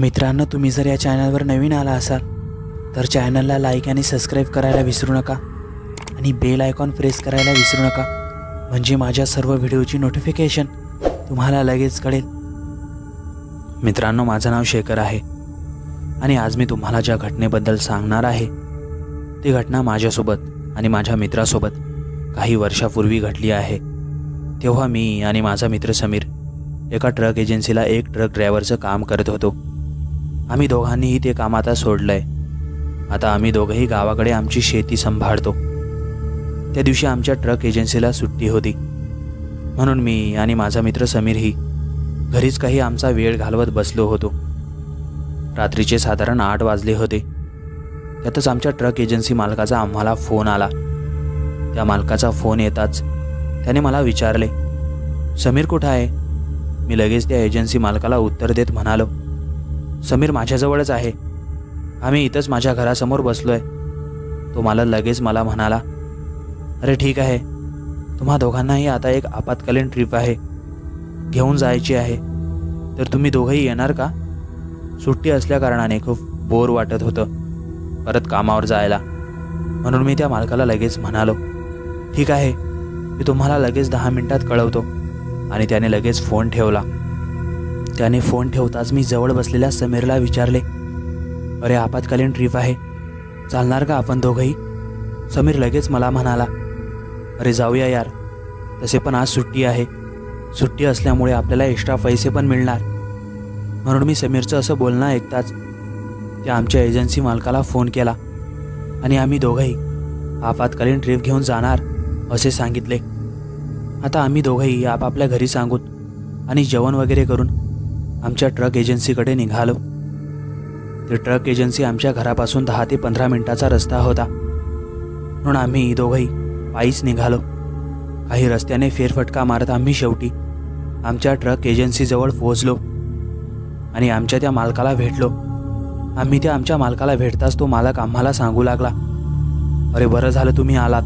मित्रांनो तुम्ही जर या चॅनलवर नवीन आला असाल तर चॅनलला लाईक आणि सबस्क्राईब करायला विसरू नका आणि बेल आयकॉन प्रेस करायला विसरू नका. म्हणजे माझ्या सर्व व्हिडिओची नोटिफिकेशन तुम्हाला लगेच कळेल. मित्रांनो माझं नाव शेखर आहे आणि आज मी तुम्हाला ज्या घटनेबद्दल सांगणार आहे ती घटना माझ्यासोबत आणि माझ्या मित्रासोबत काही वर्षापूर्वी घडली आहे. तेव्हा मी आणि माझा मित्र समीर एका ट्रक एजन्सीला एक ट्रक ड्रायव्हरचं काम करत होतो. आम्ही दोघांनीही ते काम आता सोडलं आहे आता आम्ही दोघंही गावाकडे आमची शेती सांभाळतो. त्या दिवशी आमच्या ट्रक एजन्सीला सुट्टी होती. म्हणून मी आणि माझा मित्र समीरही घरीच काही आमचा वेळ घालवत बसलो होतो. रात्रीचे साधारण आठ वाजले होते. त्यातच आमच्या ट्रक एजन्सी मालकाचा आम्हाला फोन आला. त्या मालकाचा फोन येताच त्याने मला विचारले समीर कुठं आहे? मी लगेच त्या एजन्सी मालकाला उत्तर देत म्हणालो समीर माझ्याजवळच आहे. आम्ही इथंच माझ्या घरासमोर बसलो आहे तो मला लगेच मला म्हणाला अरे ठीक आहे. तुम्हा दोघांनाही आता एक आपत्कालीन ट्रिप आहे. घेऊन जायची आहे. तर तुम्ही दोघंही येणार का? सुट्टी असल्याकारणाने खूप बोर वाटत होतं. परत कामावर जायला. म्हणून मी त्या मालकाला लगेच म्हणालो ठीक आहे. मी तुम्हाला लगेच दहा मिनिटात कळवतो. आणि त्याने लगेच फोन ठेवला. त्याने फोन ठेवताच मी जवळ बसलेल्या समीरला विचारले अरे आपत्कालीन ट्रिप आहे. चालणार का आपण दोघंही? समीर लगेच मला म्हणाला अरे जाऊया यार. तसे पण आज सुट्टी आहे. सुट्टी असल्यामुळे आपल्याला एक्स्ट्रा पैसे पण मिळणार. म्हणून मी समीरचं असं बोलणं ऐकताच त्या आमच्या एजन्सी मालकाला फोन केला आणि आम्ही दोघंही आपत्कालीन ट्रिप घेऊन जाणार असे सांगितले. आता आम्ही दोघंही आपापल्या घरी सांगून आणि जेवण वगैरे करून आमच्या ट्रक एजन्सीकडे निघालो. ते ट्रक एजन्सी आमच्या घरापासून दहा ते पंधरा मिनिटाचा रस्ता होता. म्हणून आम्ही दोघंही पायीच निघालो. काही रस्त्याने फेरफटका मारत आम्ही शेवटी आमच्या ट्रक एजन्सीजवळ पोहोचलो आणि आमच्या त्या मालकाला भेटलो. आम्ही त्या आमच्या मालकाला भेटताच तो मालक आम्हाला सांगू लागला अरे बरं झालं तुम्ही आलात.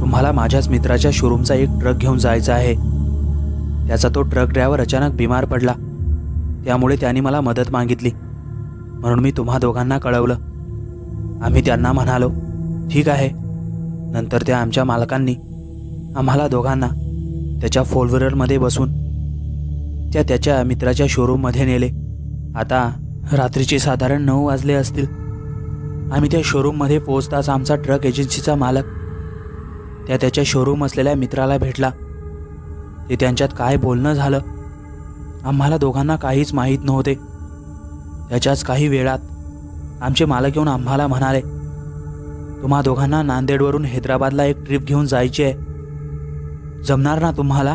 तुम्हाला माझ्याच मित्राच्या शोरूमचा एक ट्रक घेऊन जायचा आहे. त्याचा तो ट्रक ड्रायव्हर अचानक बिमार पडला. त्यामुळे त्यांनी मला मदत मागितली. म्हणून मी तुम्हा दोघांना कळवलं. आम्ही त्यांना म्हणालो ठीक आहे. नंतर त्या आमच्या मालकांनी आम्हाला दोघांना त्याच्या फोर व्हीलरमध्ये बसून त्या त्याच्या मित्राच्या शोरूममध्ये नेले. आता रात्रीचे साधारण नऊ वाजले असतील. आम्ही त्या शोरूममध्ये पोहोचताच आमचा ट्रक एजन्सीचा मालक त्या त्याच्या शोरूम असलेल्या मित्राला भेटला. ते त्यांच्यात काय बोलणं झालं? आम्हाला दोघांना काहीच माहीत नव्हते. त्याच्याच काही वेळात आमचे मालक येऊन आम्हाला म्हणाले तुम्हा दोघांना नांदेडवरून हैदराबादला एक ट्रिप घेऊन जायची आहे. जमणार ना तुम्हाला?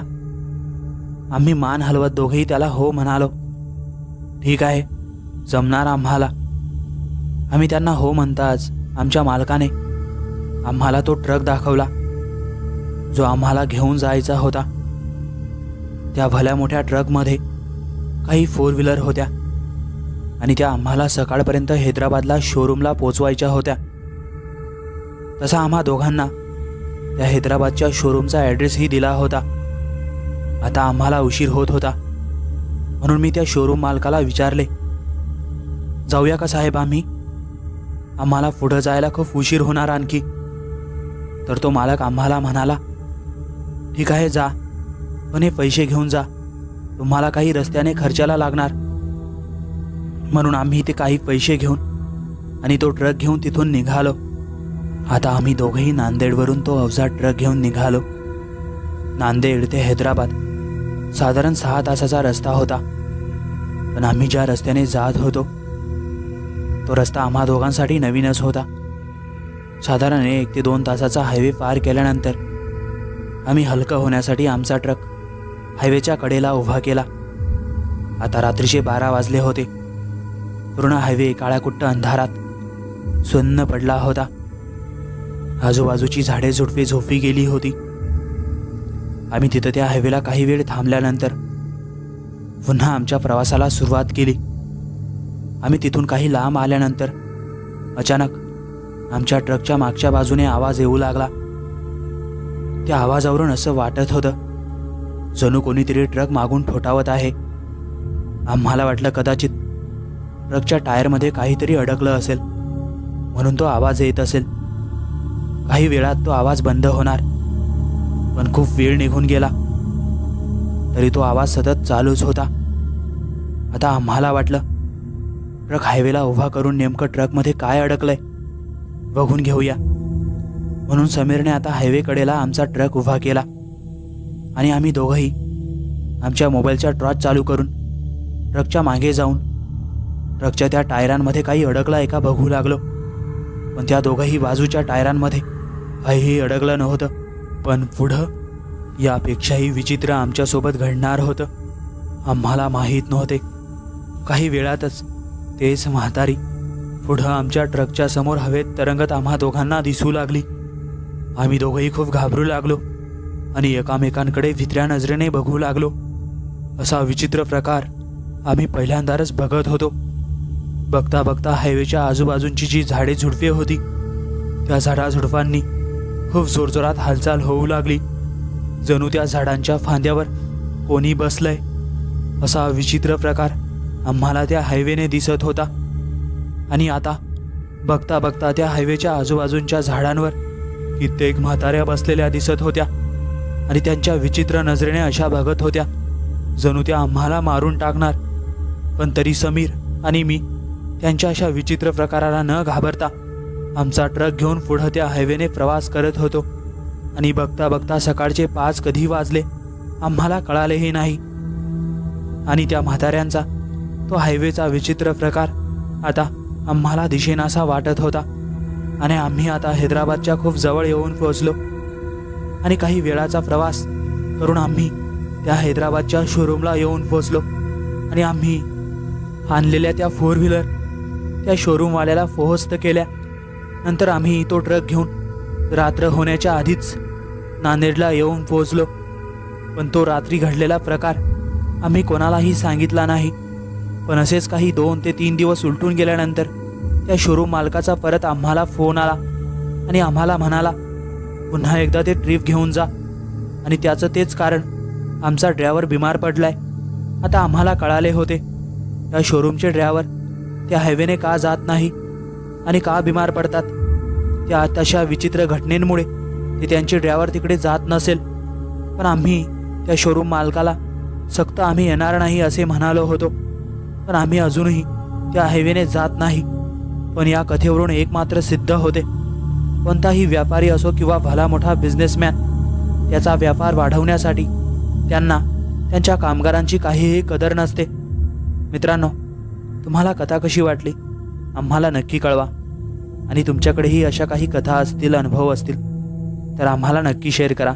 आम्ही मान हलवत दोघेही त्याला हो म्हणालो. ठीक आहे जमणार आम्हाला. आम्ही त्यांना हो म्हणताच आमच्या मालकाने आम्हाला तो ट्रक दाखवला जो आम्हाला घेऊन जायचा होता. त्या भल्या मोठ्या ट्रकमध्ये काही फोर व्हीलर होत्या. आणि त्या आम्हाला सकाळपर्यंत हैदराबादला शोरूमला पोचवायच्या होत्या. तसा आम्हा दोघांना त्या हैदराबादच्या शोरूमचा ॲड्रेसही दिला होता. आता आम्हाला उशीर होत होता. म्हणून मी त्या शोरूम मालकाला विचारले जाऊया का साहेब आम्ही? आम्हाला पुढं जायला खूप उशीर होणार आणखी. तर तो मालक आम्हाला म्हणाला ठीक आहे जा. पण हे पैसे घेऊन जा. तुम्हाला काही रस्त्याने खर्चाला लागणार. म्हणून आम्ही ते काही पैसे घेऊन आणि तो ट्रक घेऊन तिथून निघालो. आता आम्ही दोघंही नांदेडवरून तो अवजा ट्रक घेऊन निघालो. नांदेड ते हैदराबाद साधारण सहा तासाचा रस्ता होता. पण आम्ही ज्या रस्त्याने जात होतो तो रस्ता आम्हा दोघांसाठी नवीनच होता. साधारण एक ते दोन तासाचा हायवे पार केल्यानंतर आम्ही हलकं होण्यासाठी आमचा ट्रक हायवेच्या कडेला उभा केला. आता रात्रीचे बारा वाजले होते. पूर्ण हायवे काळ्याकुट्ट अंधारात सुन्न पडला होता. आजूबाजूची झाडे झुडपे झोपी गेली होती. आम्ही तिथं त्या हायवेला काही वेळ थांबल्यानंतर पुन्हा आमच्या प्रवासाला सुरुवात केली. आम्ही तिथून काही लांब आल्यानंतर अचानक आमच्या ट्रकच्या मागच्या बाजूने आवाज येऊ लागला. त्या आवाजावरून असं वाटत होतं जणू कोणीतरी ट्रक मागून ठोठावत आहे. आम्हाला वाटलं कदाचित ट्रकच्या टायरमध्ये काहीतरी अडकलं असेल. म्हणून तो आवाज येत असेल. काही वेळात तो आवाज बंद होणार. पण खूप वेळ निघून गेला. तरी तो आवाज सतत चालूच होता. आता आम्हाला वाटलं ट्रक हायवेला उभा करून नेमकं ट्रकमध्ये काय अडकलंय बघून घेऊया. म्हणून समीरने आता हायवेकडेला आमचा ट्रक उभा केला. आणि आम्ही दोघंही आमच्या मोबाईलचा ट्रॉच चालू करून ट्रकच्या मागे जाऊन ट्रकच्या त्या टायरांमध्ये काही अडकलं आहे का बघू लागलो. पण त्या दोघंही बाजूच्या टायरांमध्ये काहीही अडकलं नव्हतं. पण पुढं यापेक्षाही विचित्र आमच्यासोबत घडणार होतं आम्हाला माहीत नव्हते. काही वेळातच तेच म्हातारी पुढं आमच्या ट्रकच्या समोर हवेत तरंगत आम्हा दोघांना दिसू लागली. आम्ही दोघंही खूप घाबरू लागलो. आणि एकामेकांकडे भित्र्या नजरेने बघू लागलो. असा विचित्र प्रकार आम्ही पहिल्यांदाच बघत होतो. बघता बघता हायवेच्या आजूबाजूंची जी झाडे झुडपे होती त्या झाडाझुडपांनी खूप जोरजोरात हालचाल होऊ लागली. जणू त्या झाडांच्या फांद्यावर कोणी बसलंय असा विचित्र प्रकार आम्हाला त्या हायवेने दिसत होता. आणि आता बघता बघता त्या हायवेच्या आजूबाजूंच्या झाडांवर कित्येक म्हाताऱ्या बसलेल्या दिसत होत्या. आणि त्यांच्या विचित्र नजरेने अशा बघत होत्या जणू त्या आम्हाला मारून टाकणार. पण तरी समीर आणि मी त्यांच्या अशा विचित्र प्रकाराला न घाबरता आमचा ट्रक घेऊन पुढं त्या हायवेने प्रवास करत होतो. आणि बघता बघता सकाळचे पाच कधी वाजले आम्हाला कळालेही नाही. आणि त्या म्हाताऱ्यांचा तो हायवेचा विचित्र प्रकार आता आम्हाला दिशेनासा वाटत होता. आणि आम्ही आता हैदराबादच्या खूप जवळ येऊन पोहोचलो. आणि काही वेळाचा प्रवास करून आम्ही त्या हैदराबादच्या शोरूमला येऊन पोहोचलो. आणि आम्ही आणलेल्या त्या फोर व्हीलर त्या शोरूमवाल्याला फोहस्त केल्या. नंतर आम्ही तो ट्रक घेऊन रात्र होण्याच्या आधीच नांदेडला येऊन पोहोचलो. पण तो रात्री घडलेला प्रकार आम्ही कोणालाही सांगितला नाही. पण असेच काही दोन ते तीन दिवस उलटून गेल्यानंतर त्या शोरूम मालकाचा परत आम्हाला फोन आला आणि आम्हाला म्हणाला पुन्हा एकदा ते ट्रिप घेऊन जा. आणि त्याचं तेच कारण आमचा ड्रायव्हर बिमार पडलाय. आता आम्हाला कळाले होते त्या शोरूमचे ड्रायव्हर त्या हायवेने का जात नाही आणि का बिमार पडतात. त्या तशा विचित्र घटनेमुळे ते त्यांचे ड्रायव्हर तिकडे जात नसेल. पण आम्ही त्या शोरूम मालकाला सक्त आम्ही येणार नाही असे म्हणालो होतो. पण आम्ही अजूनही त्या हायवेने जात नाही. पण या कथेवरून एक मात्र सिद्ध होते. कोणताही व्यापारी असो किंवा भला मोठा बिझनेसमॅन त्याचा व्यापार वाढवण्यासाठी त्यांना त्यांच्या कामगारांची काहीही कदर नसते. मित्रांनो तुम्हाला कथा कशी वाटली? आम्हाला नक्की कळवा. आणि तुमच्याकडेही अशा काही कथा असतील अनुभव असतील तर आम्हाला नक्की शेअर करा.